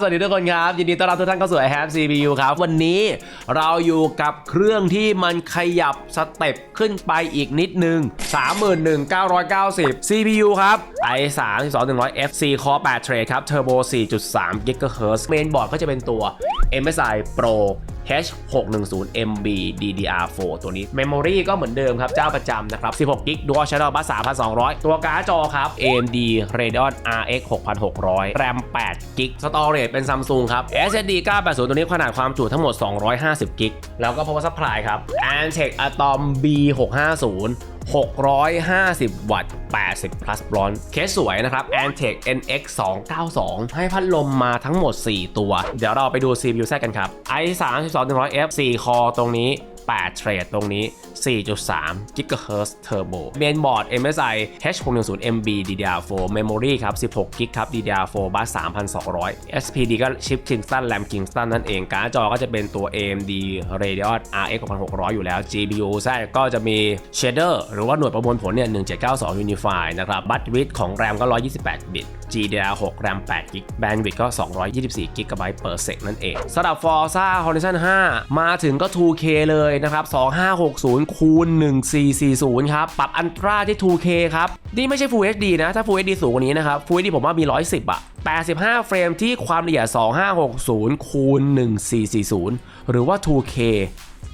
สวัสดีทุกคนครับ ยินดีต้อนรับทุกท่านเข้าสู่ i have CPU ครับ วันนี้เราอยู่กับเครื่องที่มันขยับสเต็ปขึ้นไปอีกนิดนึง 31,990 CPU ครับ i3 2 1 0 0 FC Core 8 Thread ครับ Turbo 4.3 GHz เมนบอร์ดก็จะเป็นตัว MSI Pro H610MB DDR4 ตัวนี้ Memory ก็เหมือนเดิมครับ เจ้าประจำนะครับ 16 g b Dual Channel Bus 3,200 ตัวการ์ดจอครับ AMD Radeon RX 6600 RAM 8 g b Storage เป็น Samsung ครับ SSD 980 ตัวนี้ขนาดความจุทั้งหมด 250 g b แล้วก็ Power Supply ครับ Antec Atom B650 650 วัตต์ 80 plus บลอนเคสสวยนะครับ Antec NX 292ให้พัดลมมาทั้งหมด 4 ตัว เดี๋ยวเราไปดู CPU แทรกกันครับ i 3 2 1 0 0 F 4คอตรงนี้ 8 เทรดตรงนี้ 4.3 GHz Turbo เมนบอร์ด MSI H610MB DDR4 Memory ครับ 16 g b ครับ DDR4 Bus 3,200 SPD ก็ชิป Kingston RAM Kingston นั่นเอง การ์ดจอก็จะเป็นตัว AMD Radeon RX 6600 อยู่แล้ว GPU แทรกก็จะมี Shader หรือว่าหน่วยประมวลผลเนี่ย 1792 Unify นะครับ บัตวิดของ RAM ก็ 128 บิต GDDR6 RAM 8 g b Bandwidth ก็ 224 g b per sec นั่นเองสำหรับ Forza Horizon 5 มาถึงก็ 2K เลยนะครับ 2560คูณ1440 ครับ ปรับอันตราที่ 2K ครับ นี่ไม่ใช่ Full HD นะ ถ้า Full HD สูงกว่านี้นะครับ Full HD ผมว่ามี 110อะ85 เฟรมที่ความละเอียด 2560 คูณ1440 หรือว่า 2K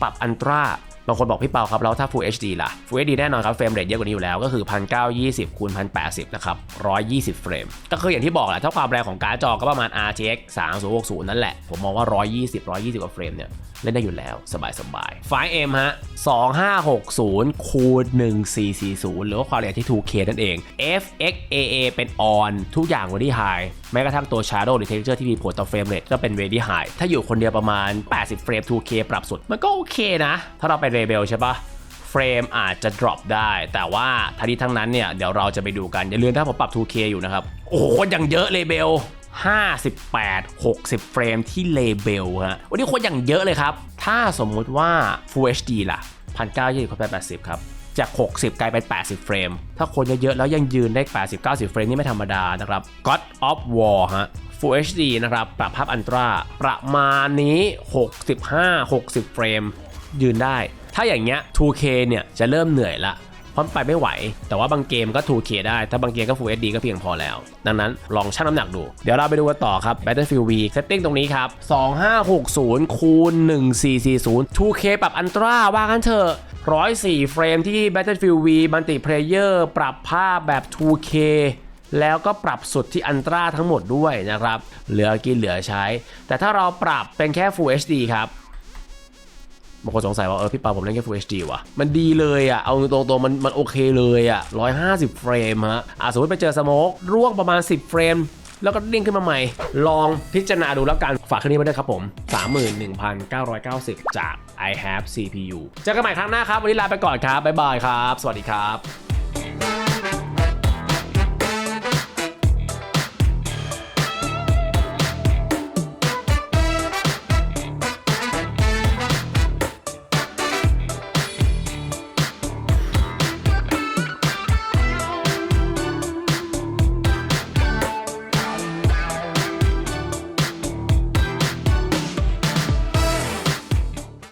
ปรับอันตรา บางคนบอกพี่เปาครับแล้วถ้า Full HD ล่ะ Full HD แน่นอนครับเฟรมเรทเยอะกว่านี้อยู่แล้วก็คือ 1920คูณ1080นะครับ120เฟรมก็คืออย่างที่บอกแหละถ้าความแรงของการ์ดจอก็ประมาณ RTX 3060 นั่นแหละ ผมมองว่า 120 120กว่าเฟรมเนี่ยเล่นได้อยู่แล้วสบายๆไฟล์ M ฮะ 2560 คูณ 1440 หรือว่าความละเอียดที่ 2K นั่นเอง FXAA เป็น on ทุกอย่าง very high แม้กระทั่งตัว Shadow หรือ Texture ที่มีผลต่อเฟรมเรทก็เป็น very high ถ้าอยู่คนเดียวประมาณ 80 เฟรม 2K ปรับสุด มันก็โอเคนะ ถ้าเราไปเรเบลใช่ปะเฟรมอาจจะ drop ได้ แต่ว่าทั้งนี้ทั้งนั้นเนี่ย เดี๋ยวเราจะไปดูกัน อย่าลืมถ้าผมปรับ 2K อยู่นะครับ โอ้โหคนอย่างเยอะเลเบล58 60 เฟรมที่เลเบลฮะวันนี้คนอย่างเยอะเลยครับ ถ้าสมมุติว่า Full HD ล่ะ1920คูณ880 ครับ จาก 60 กลายเป็น 80 เฟรม ถ้าคนเยอะๆแล้วยังยืนได้ 80 90 เฟรมนี่ไม่ธรรมดานะครับ God of War ฮะ Full HD นะครับ ปรับภาพอันตราประมาณนี้ 65 60 เฟรม ยืนได้ ถ้าอย่างเงี้ย 2K เนี่ยจะเริ่มเหนื่อยละพราะมันไปไม่ไหว แต่ว่าบางเกมก็ 2K ได้ ถ้าบางเกมก็ Full HD ก็เพียงพอแล้ว ดังนั้นลองชั่งน้ำหนักดู เดี๋ยวเราไปดูกันต่อครับ Battlefield V setting ตรงนี้ครับ 2560 คูณ 1440 2K ปรับอันตราว่ากันเถอะ104 เฟรมที่ Battlefield V Multiplayer ปรับภาพแบบ 2K แล้วก็ปรับสุดที่อันตราทั้งหมดด้วยนะครับ เหลือกินเหลือใช้ แต่ถ้าเราปรับเป็นแค่ Full HD ครับ บางคนสงสัยว่าเออพี่ปาผมเล่นแค่ Full HD ว่ะ มันดีเลยอะ เอาตรงๆมันมันโอเคเลยอะ 150 เฟรมฮะ อะสมมติไปเจอสโมกร่วงประมาณ 10 เฟรมแล้วก็เด้งขึ้นมาใหม่ ลองพิจารณาดูแล้วกัน ฝากครื่องนี้ไว้ด้วยครับผม 31,990 จาก i have CPU เจอกันใหม่ครั้งหน้าครับ วันนี้ลาไปก่อนครับ บ๊ายบายครับ สวัสดีครับ